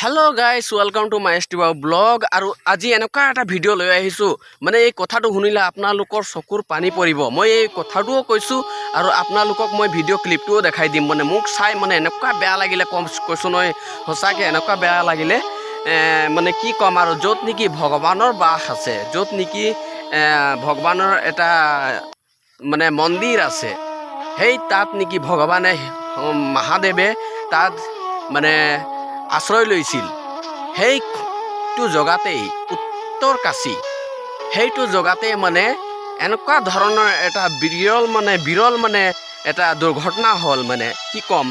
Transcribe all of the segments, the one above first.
Hello' guys welcome to my ষ্টিভা blog আৰু আজি এনেকুৱা এটা ভিডিঅ' লৈ আহিছোঁ। মানে এই কথাটো শুনিলে আপোনালোকৰ চকুৰ পানী পৰিব। মই এই কথাটোও কৈছোঁ আৰু আপোনালোকক মই ভিডিঅ' ক্লিপটোও দেখাই দিম। মানে মোক চাই মানে এনেকুৱা বেয়া লাগিলে, কম কৈছোঁ নহয়, সঁচাকৈ এনেকুৱা বেয়া লাগিলে। মানে কি ক'ম আৰু, য'ত নেকি ভগৱানৰ বাস আছে, য'ত নেকি ভগৱানৰ এটা মানে মন্দিৰ আছে, সেই তাত নেকি ভগৱানে মহাদেৱে তাত মানে আশ্ৰয় লৈছিল। সেইটো জগাতেই, উত্তৰ কাশী। সেইটো জগাতে মানে এনেকুৱা ধৰণৰ এটা বিৰল মানে বিৰল মানে এটা দুৰ্ঘটনা হ'ল মানে কি ক'ম?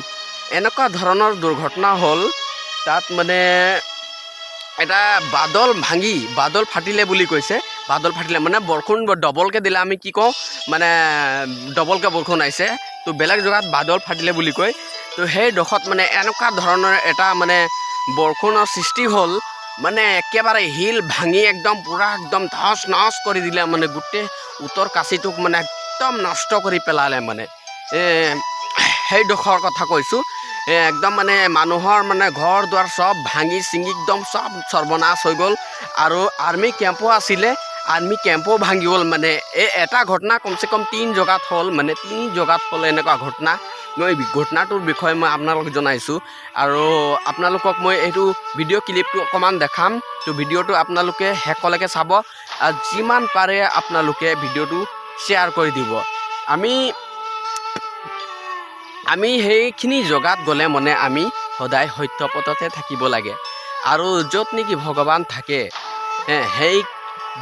এনেকুৱা ধৰণৰ দুৰ্ঘটনা হ'ল, তাত মানে এটা বাদল ভাঙি, বাদল ফাটিলে বুলি কৈছে। বাদল ফাটিলে মানে বৰষুণ ডবলকৈ দিলে, আমি কি কওঁ? মানে ডবলকৈ বৰষুণ আহিছে। তো বেলেগ জেগাত বাদল ফাটিলে বুলি কয়। তো সেই ডোখৰত মানে এনেকুৱা ধৰণৰ এটা মানে বৰষুণৰ সৃষ্টি হ'ল। মানে একেবাৰে শিল ভাঙি একদম পূৰা একদম ধচ নচ কৰি দিলে মানে গোটেই উত্তৰ কাশীটোক মানে একদম নষ্ট কৰি পেলালে মানে। এ, সেই ডোখৰ কথা কৈছোঁ। একদম মানে মানুহৰ মানে ঘৰ দুৱাৰ চব ভাঙি চিঙি একদম চব সৰ্বনাশ হৈ গ'ল। আৰু আৰ্মি কেম্পো আছিলে। আৰ্মি কেম্পো ভাঙি গ'ল মানে। এই এটা ঘটনা কমচে কম তিনি জেগাত হ'ল মানে তিনি জেগাত হ'ল এনেকুৱা ঘটনা। মই ঘটনাটোৰ বিষয়ে মই আপোনালোকক জনাইছোঁ। আৰু আপোনালোকক মই এইটো ভিডিঅ' ক্লিপটো অকণমান দেখাম। তো ভিডিঅ'টো আপোনালোকে শেষলৈকে চাব আৰু যিমান পাৰে আপোনালোকে ভিডিঅ'টো শ্বেয়াৰ কৰি দিব। আমি আমি সেইখিনি জেগাত গ'লে মানে আমি সদায় সত্য পথতে থাকিব লাগে। আৰু য'ত নেকি ভগৱান থাকে সেই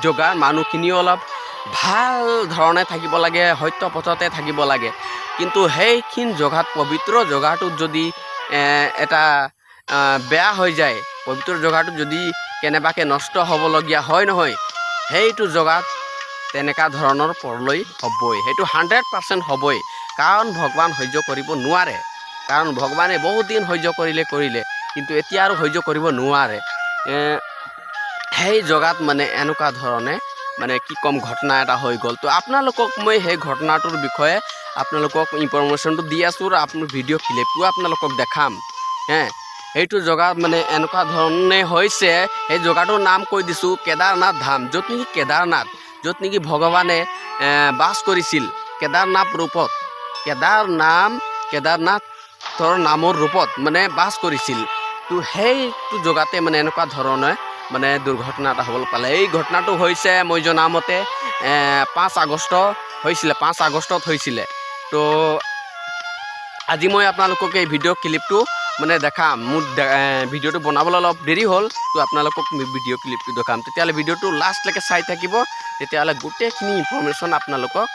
জেগাৰ মানুহখিনিও অলপ ভালো ধৰণে থাকিব লাগে সত্য পথতে থাকিব লাগে। কিন্তু সেইখিনি জেগাত পবিত্ৰ জেগাটোত যদি এটা বেয়া হৈ যায়, পবিত্ৰ জেগাটোত যদি কেনেবাকৈ নষ্ট হ'বলগীয়া হয় নহয়, সেইটো জেগাত তেনেকুৱা ধৰণৰ পৰলৈ হ'বই। সেইটো হাণ্ড্ৰেড পাৰ্চেণ্ট হ'বই। কাৰণ ভগৱান সহ্য কৰিব নোৱাৰে। কাৰণ ভগৱানে বহুত দিন সহ্য কৰিলে কৰিলে। কিন্তু এতিয়া আৰু সহ্য কৰিব নোৱাৰে। সেই জেগাত মানে এনেকুৱা ধৰণে মানে কি ক'ম ঘটনা এটা হৈ গ'ল। তো আপোনালোকক মই সেই ঘটনাটোৰ বিষয়ে আপোনালোকক ইনফৰমেশ্যনটো দি আছোঁ আৰু আপোনাৰ ভিডিঅ' ক্লিপটো আপোনালোকক দেখাম। হে, সেইটো জেগাত মানে এনেকুৱা ধৰণে হৈছে। সেই জেগাটোৰ নাম কৈ দিছোঁ, কেদাৰনাথ ধাম। য'ত নেকি কেদাৰনাথ, য'ত নেকি ভগৱানে বাস কৰিছিল। কেদাৰনাথ ৰূপত, কেদাৰ নাম, কেদাৰনাথৰ নামৰ ৰূপত মানে বাস কৰিছিল। তো সেইটো জেগাতে মানে এনেকুৱা ধৰণে মানে দুৰ্ঘটনা এটা হ'বলৈ পালে। এই ঘটনাটো হৈছে মই জনামতে পাঁচ আগষ্ট হৈছিলে, পাঁচ আগষ্টত হৈছিলে। তো আজি মই আপোনালোকক এই ভিডিঅ' ক্লিপটো মানে দেখাম। মোৰ ভিডিঅ'টো বনাবলৈ অলপ দেৰি হ'ল, তো আপোনালোকক ভিডিঅ' ক্লিপটো দেখাম। তেতিয়াহ'লে ভিডিঅ'টো লাষ্টলৈকে চাই থাকিব, তেতিয়াহ'লে গোটেইখিনি ইনফৰ্মেশ্যন আপোনালোকক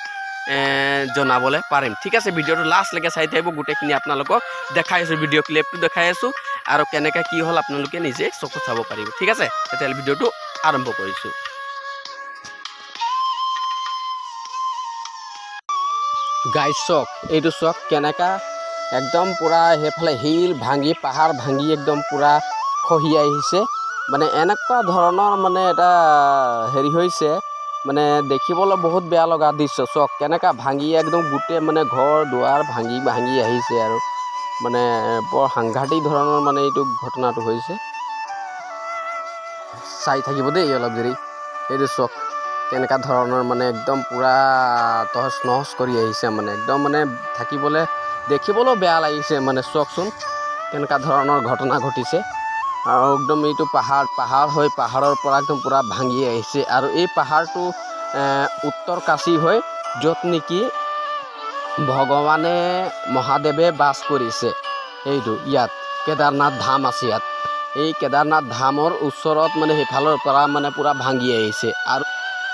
জনাবলৈ পাৰিম। ঠিক আছে, ভিডিঅ'টো লাষ্টলৈকে চাই থাকিব, গোটেইখিনি আপোনালোকক দেখাই আছোঁ, ভিডিঅ' ক্লিপটো দেখাই আছোঁ। আৰু কেনেকৈ কি হ'ল আপোনালোকে নিজে চকু চাব পাৰিব। ঠিক আছে? তেতিয়াহ'লে ভিডিঅ'টো আৰম্ভ কৰিছোঁ। গাই চক, এইটো চক কেনেকা? একদম পূৰা সেইফালে শিল ভাঙি, পাহাৰ ভাঙি একদম পূৰা খহি আহিছে। মানে এনেকুৱা ধৰণৰ মানে এটা হেৰি হৈছে। মানে দেখিবলৈ বহুত বেয়া লগা দৃশ্য, চক। কেনেকা ভাঙি একদম গোটেই মানে ঘৰ দুৱাৰ ভাঙি ভাঙি আহিছে আৰু। মানে বৰ সাংঘাতিক ধৰণৰ মানে এইটো ঘটনাটো হৈছে। চাই থাকিব দেই অলপ দেৰি। এইটো চক কেনেকুৱা ধৰণৰ মানে একদম পূৰা তহচ নহচ কৰি আহিছে মানে। একদম মানে থাকিবলৈ, দেখিবলৈও বেয়া লাগিছে মানে চাওকচোন কেনেকুৱা ধৰণৰ ঘটনা ঘটিছে। আৰু একদম এইটো পাহাৰ পাহাৰ হৈ পাহাৰৰ পৰা একদম পূৰা ভাঙি আহিছে। আৰু এই পাহাৰটো উত্তৰ কাশী হৈ য'ত নেকি ভগৱানে মহাদেৱে বাস কৰিছে। এইটো ইয়াত কেদাৰনাথ ধাম আছে ইয়াত। এই কেদাৰনাথ ধামৰ ওচৰত মানে সেইফালৰ পৰা মানে পূৰা ভাঙি আহিছে। আৰু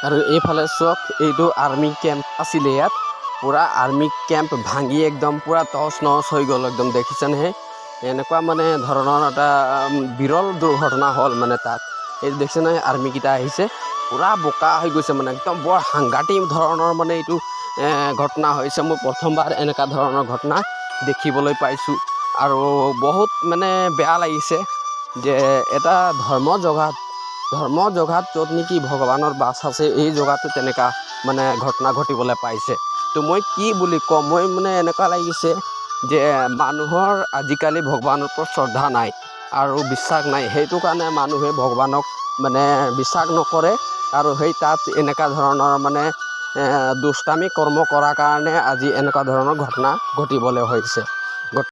আৰু এইফালে চাওক এইটো আৰ্মি কেম্প আছিলে ইয়াত। পূৰা আৰ্মি কেম্প ভাঙি একদম পূৰা টচ নচ হৈ গ'ল একদম, দেখিছেনে? এনেকুৱা মানে ধৰণৰ এটা বিৰল দুৰ্ঘটনা হ'ল মানে তাত। এইটো দেখিছে নহয় আৰ্মিকেইটা আহিছে। পূৰা বোকা হৈ গৈছে মানে একদম বৰ সাংঘাতিক ধৰণৰ মানে এইটো ঘটনা হৈছে। মই প্ৰথমবাৰ এনেকুৱা ধৰণৰ ঘটনা দেখিবলৈ পাইছোঁ। আৰু বহুত মানে বেয়া লাগিছে যে এটা ধৰ্ম জগাত ধৰ্ম জগাত য'ত নেকি ভগৱানৰ বাস আছে, এই জগাটো তেনেকুৱা মানে ঘটনা ঘটিবলৈ পাইছে। তো মই কি বুলি কম মই মানে এনেকুৱা লাগিছে যে মানুহৰ আজিকালি ভগৱানৰ ওপৰত শ্ৰদ্ধা নাই আৰু বিশ্বাস নাই। সেইটো কাৰণে মানুহে ভগৱানক মানে বিশ্বাস নকৰে আৰু সেই তাত এনেকুৱা ধৰণৰ মানে দুষ্টামি কৰ্ম কৰাৰ কাৰণে আজি এনেকুৱা ধৰণৰ ঘটনা ঘটিবলৈ হৈছে।